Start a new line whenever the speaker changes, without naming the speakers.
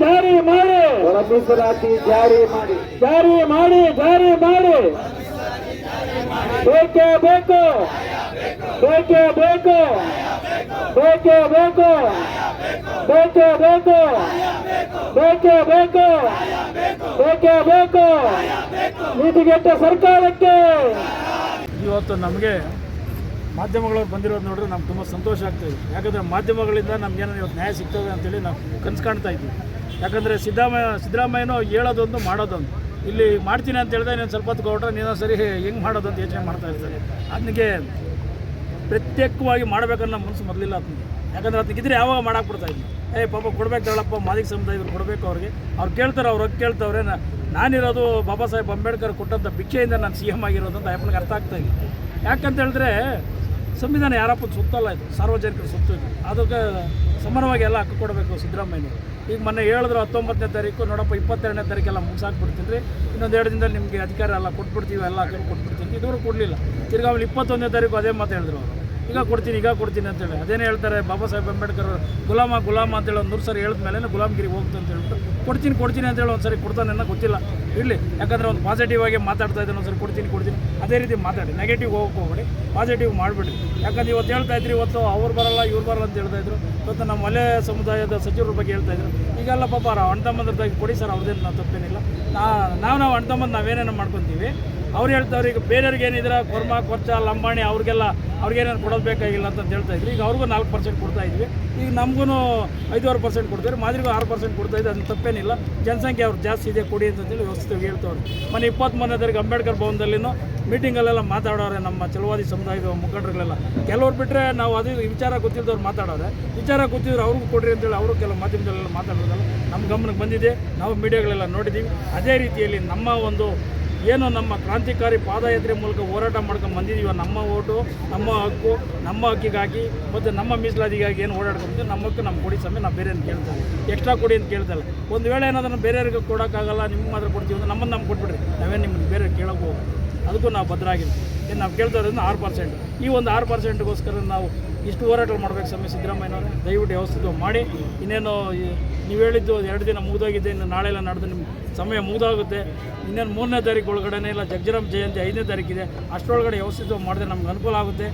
ಜಾರಿ ಮಾಡಿ. ಜಾರಿ ಮಾಡಿ
ಒಳ ಮೀಸಲಾತಿ ಜಾರಿ ಮಾಡಿ.
ಜಾರಿ ಮಾಡಿ ಜಾರಿ ಮಾಡಿ. ಬೇಕೇ ಬೇಕು. ಬೇಕೇ ಬೇಕು. ಬೇಕೇ ಬೇಕು. ಬೇಕೇ ಬೇಕು. ಬೇಕೇ ಬೇಕು. ಬೇಕೇ ಬೇಕು. ನೀತಿಗೆಟ್ಟ ಸರ್ಕಾರಕ್ಕೆ.
ಇವತ್ತು ನಮಗೆ ಮಾಧ್ಯಮಗಳವ್ರು ಬಂದಿರೋದು ನೋಡಿದ್ರೆ ನಮ್ಗೆ ತುಂಬ ಸಂತೋಷ ಆಗ್ತಾಯಿದೆ ಯಾಕಂದ್ರೆ ಮಾಧ್ಯಮಗಳಿಂದ ನಮಗೇನೋ ಇವತ್ತು ನ್ಯಾಯ ಸಿಗ್ತದೆ ಅಂತೇಳಿ ನಾವು ಕನಸು ಕಾಣ್ತಾ ಇದ್ವಿ ಯಾಕಂದರೆ ಸಿದ್ದರಾಮಯ್ಯ, ಸಿದ್ದರಾಮಯ್ಯನೋ ಹೇಳೋದೊಂದು ಮಾಡೋದೊಂದು. ಇಲ್ಲಿ ಮಾಡ್ತೀನಿ ಅಂತ ಹೇಳಿದ್ರೆ ನೀನು ಸ್ವಲ್ಪ ಹೊತ್ತು ಕೊಟ್ಟರೆ ನೀನು ಸರಿ ಹೆಂಗೆ ಮಾಡೋದು ಅಂತ ಯೋಚನೆ ಮಾಡ್ತಾ ಇರ್ತಾರೆ. ಅದನಿಗೆ ಪ್ರತ್ಯೇಕವಾಗಿ ಮಾಡಬೇಕನ್ನೋ ಮನಸ್ಸು ಮೊದಲಿಲ್ಲ ಅದನ್ನು ಯಾಕಂದ್ರೆ ಅದಕ್ಕೆ ಇದ್ರೆ ಯಾವಾಗ ಮಾಡಾಕ್ಬಿಡ್ತಾ ಇದ್ದೀನಿ ಏ, ಪಾಪ ಕೊಡ್ಬೇಕು ಹೇಳಪ್ಪ ಮಾದಿಗ ಸಮುದಾಯದವ್ರು ಕೊಡಬೇಕು ಅವ್ರಿಗೆ. ಅವ್ರು ಕೇಳ್ತಾರೆ, ಅವ್ರು ಕೇಳ್ತವ್ರೆ. ನಾನಿರೋದು ಬಾಬಾ ಸಾಹೇಬ್ ಅಂಬೇಡ್ಕರ್ ಕೊಟ್ಟಂಥ ಭಿಕ್ಷೆಯಿಂದ ನಾನು ಸಿ ಎಂ ಆಗಿರೋದು ಅಂತ ಅಪ್ಪನಿಗೆ ಅರ್ಥ ಆಗ್ತಾ ಇಲ್ಲ. ಯಾಕಂತ ಹೇಳಿದ್ರೆ ಸಂವಿಧಾನ ಯಾರಪ್ಪ ಸುತ್ತಲ್ಲ ಇದು, ಸಾರ್ವಜನಿಕರ ಸುತ್ತು ಇದು. ಅದಕ್ಕೆ ಸಮಾನವಾಗಿ ಎಲ್ಲ ಹಕ್ಕು ಕೊಡಬೇಕು ಸಿದ್ದರಾಮಯ್ಯ ಈಗ ಮೊನ್ನೆ ಹೇಳಿದ್ರು ಹತ್ತೊಂಬತ್ತನೇ ತಾರೀಕು, ನೋಡಪ್ಪ ಇಪ್ಪತ್ತೆರಡನೇ ತಾರೀಕೆಲ್ಲ ಮುಗಿಸಾಕ್ಬಿಡ್ತೀನಿ ರೀ. ಇನ್ನೊಂದು ಎರಡು ದಿನದಲ್ಲಿ ನಿಮಗೆ ಅಧಿಕಾರ ಎಲ್ಲ ಕೊಟ್ಬಿಡ್ತೀವಿ, ಎಲ್ಲ ಕೊಟ್ಬಿಡ್ತೀನಿ. ಇದುವರೆಗೂ ಕೊಡಲಿಲ್ಲ. ತಿರ್ಗಿ ಆಮೇಲೆ ಇಪ್ಪತ್ತೊಂದನೇ ತಾರೀಕು ಅದೇ ಮಾತು ಹೇಳಿದ್ರು ಅವರು. ಈಗ ಕೊಡ್ತೀನಿ ಈಗ ಕೊಡ್ತೀನಿ ಅಂತೇಳಿ ಅದೇನೇ ಹೇಳ್ತಾರೆ, ಬಾಬಾ ಸಾಹೇಬ್ ಅಂಬೇಡ್ಕರ್ ಗುಲಾಮ ಗುಲಾಮ ಅಂತೇಳಿ ಒಂದು ನೂರು ಸರಿ ಹೇಳಿದ ಮೇಲೆ ಗುಲಾಮಗಿರಿ ಹೋಗ್ತು ಅಂತ ಹೇಳ್ಬಿಟ್ಟು, ಕೊಡ್ತೀನಿ ಕೊಡ್ತೀನಿ ಅಂತೇಳಿ ಒಂದು ಸರಿ ಕೊಡ್ತಾನೆ ಅನ್ನೋ ಗೊತ್ತಿಲ್ಲ. ಇರಲಿ, ಯಾಕಂದರೆ ಒಂದು ಪಾಸಿಟಿವ್ ಆಗಿ ಮಾತಾಡ್ತಾ ಇದ್ದಾನೆ ಒಂದು ಸರಿ ಕೊಡ್ತೀನಿ ಕೊಡ್ತೀನಿ. ಅದೇ ರೀತಿ ಮಾತಾಡಿ ನೆಗೆಟಿವ್ ಹೋಗಕ್ಕೆ ಹೋಗ್ಬೇಡಿ ಪಾಸಿಟಿವ್ ಮಾಡಿಬಿಡಿ ಯಾಕಂದ್ರೆ ಇವತ್ತು ಹೇಳ್ತಾ ಇದ್ರಿ, ಇವತ್ತು ಅವ್ರು ಬರಲ್ಲ, ಇವ್ರು ಬರಲ್ಲ ಅಂತ ಹೇಳ್ತಾ ಇದ್ರು. ಇವತ್ತು ನಮ್ಮ ಮಲೆ ಸಮುದಾಯದ ಸಚಿವರ ಬಗ್ಗೆ ಹೇಳ್ತಾ ಇದ್ರು. ಈಗೆಲ್ಲ ಪಾಪ ಅಣ್ಣ ತಮ್ಮಂದ್ರದಾಗಿ ಕೊಡಿ ಸರ್, ಅವ್ರದ್ದೇನು ತಪ್ಪೇನಿಲ್ಲ. ನಾವು ನಾವು ಅಣ್ಣ ತಮ್ಮಂದು ನಾವೇನೇನೋ ಮಾಡ್ಕೊತೀವಿ. ಅವ್ರು ಹೇಳ್ತಾರೆ, ಈಗ ಬೇರೆಯವ್ರಿಗೆ ಏನಿದ್ರೆ ಕೊರ್ಮ, ಕೊರ್ಚ, ಲಂಬಾಣಿ ಅವ್ರಿಗೆಲ್ಲ ಅವ್ರಿಗೇನೇನು ಕೊಡೋದು ಬೇಕಾಗಿಲ್ಲ ಅಂತ ಹೇಳ್ತಾ ಇದ್ರು. ಈಗ ಅವ್ರಿಗೂ ನಾಲ್ಕು ಪರ್ಸೆಂಟ್ ಕೊಡ್ತಾ ಇದ್ವಿ. ಈಗ ನಮಗೂ ಐದುವರೆ ಪರ್ಸೆಂಟ್ ಕೊಡ್ತಾರೆ ಮಾದರಿಗೂ ಆರು ಪರ್ಸೆಂಟ್ ಕೊಡ್ತಾ ಇದ್ದೆ ಅದನ್ನ ತಪ್ಪೇನಿಲ್ಲ. ಜನಸಂಖ್ಯೆ ಅವ್ರು ಜಾಸ್ತಿ ಇದೆ, ಕೊಡಿ ಅಂತೇಳಿ ವ್ಯವಸ್ಥೆಗೆ ಹೇಳ್ತವ್ರು. ಮೊನ್ನೆ ಇಪ್ಪತ್ತ್ಮೂರನೇ ತಾರೀಕು ಅಂಬೇಡ್ಕರ್ ಭವನದಲ್ಲಿನೂ ಮೀಟಿಂಗಲ್ಲೆಲ್ಲ ಮಾತಾಡೋರೆ ನಮ್ಮ ಚಲವಾದಿ ಸಮುದಾಯದ ಮುಖಂಡರುಗಳೆಲ್ಲ. ಕೆಲವ್ರು ಬಿಟ್ಟರೆ ನಾವು ಅದು ವಿಚಾರ ಗೊತ್ತಿಲ್ಲದವ್ರು ಮಾತಾಡೋರೆ. ವಿಚಾರ ಗೊತ್ತಿದ್ರು ಅವ್ರಿಗೂ ಕೊಡ್ರಿ ಅಂತೇಳಿ ಅವರು ಕೆಲವು ಮಾಧ್ಯಮದಲ್ಲೆಲ್ಲ ಮಾತಾಡೋದಲ್ಲ. ನಮ್ಮ ಗಮನಕ್ಕೆ ಬಂದಿದೆ. ನಾವು ಮೀಡಿಯಾಗಳೆಲ್ಲ ನೋಡಿದ್ದೀವಿ ಅದೇ ರೀತಿಯಲ್ಲಿ ನಮ್ಮ ಒಂದು ಏನು ನಮ್ಮ ಕ್ರಾಂತಿಕಾರಿ ಪಾದಯಾತ್ರೆ ಮೂಲಕ ಹೋರಾಟ ಮಾಡ್ಕೊಂಡು ಬಂದಿದ್ದೀವೋ ನಮ್ಮ ಓಟು, ನಮ್ಮ ಹಕ್ಕು, ನಮ್ಮ ಹಕ್ಕಿಗಾಗಿ ಮತ್ತು ನಮ್ಮ ಮೀಸಲಾತಿಗಾಗಿ ಏನು ಓಡಾಡ್ಕೊಂಡು ನಮ್ಮ ಹಕ್ಕು ನಮ್ಮ ಕೊಡಿ ಸಮಯ ನಾವು ಬೇರೆ ಕೇಳ್ತಾರೆ ಎಕ್ಸ್ಟ್ರಾ ಕೊಡಿ ಅಂತ ಕೇಳ್ತಲ್ಲ ಒಂದು ವೇಳೆ ಏನಾದ್ರೂ ಬೇರೆಯವ್ರಿಗೆ ಕೊಡೋಕ್ಕಾಗಲ್ಲ, ನಿಮ್ಗೆ ಮಾತ್ರ ಕೊಡ್ತೀವಿ ಅಂದ್ರೆ ನಮ್ಮನ್ನು ನಮ್ಗೆ ಕೊಟ್ಬಿಡ್ರಿ. ನಾವೇನು ನಿಮ್ಮನ್ನು ಬೇರೆ ಕೇಳೋಕೆ ಅದಕ್ಕೂ ನಾವು ಭದ್ರಾಗಿಲ್ಲ ಏನು ನಾವು ಕೇಳ್ತಾ ಇರೋದ್ರಿಂದ ಆರು ಪರ್ಸೆಂಟ್ ಈ ಒಂದು ಆರು ಪರ್ಸೆಂಟ್ಗೋಸ್ಕರ ನಾವು ಇಷ್ಟು ಹೋರಾಟಗಳು ಮಾಡಬೇಕು ಸ್ವಾಮಿ ಸಿದ್ದರಾಮಯ್ಯನವರೇ. ದಯವಿಟ್ಟು ವ್ಯವಸ್ಥೆ ಮಾಡಿ. ಇನ್ನೇನು ನೀವು ಹೇಳಿದ್ದು ಎರಡು ದಿನ ಮುಗಿದೋಗಿದೆ, ಇನ್ನು ನಾಳೆ ಎಲ್ಲ ನಡೆದು ನಿಮ್ಮ ಸಮಯ ಮುಗಿದೋಗುತ್ತೆ. ಇನ್ನೇನು ಮೂರನೇ ತಾರೀಕು ಒಳಗಡೆ ಇಲ್ಲ ಜಗ್ಜರಾಮ್ ಜಯಂತಿ ಐದನೇ ತಾರೀಕಿದೆ. ಅಷ್ಟರೊಳಗಡೆ ವ್ಯವಸ್ಥಿತ ಮಾಡಿದ್ರೆ ನಮ್ಗೆ ಅನುಕೂಲ ಆಗುತ್ತೆ.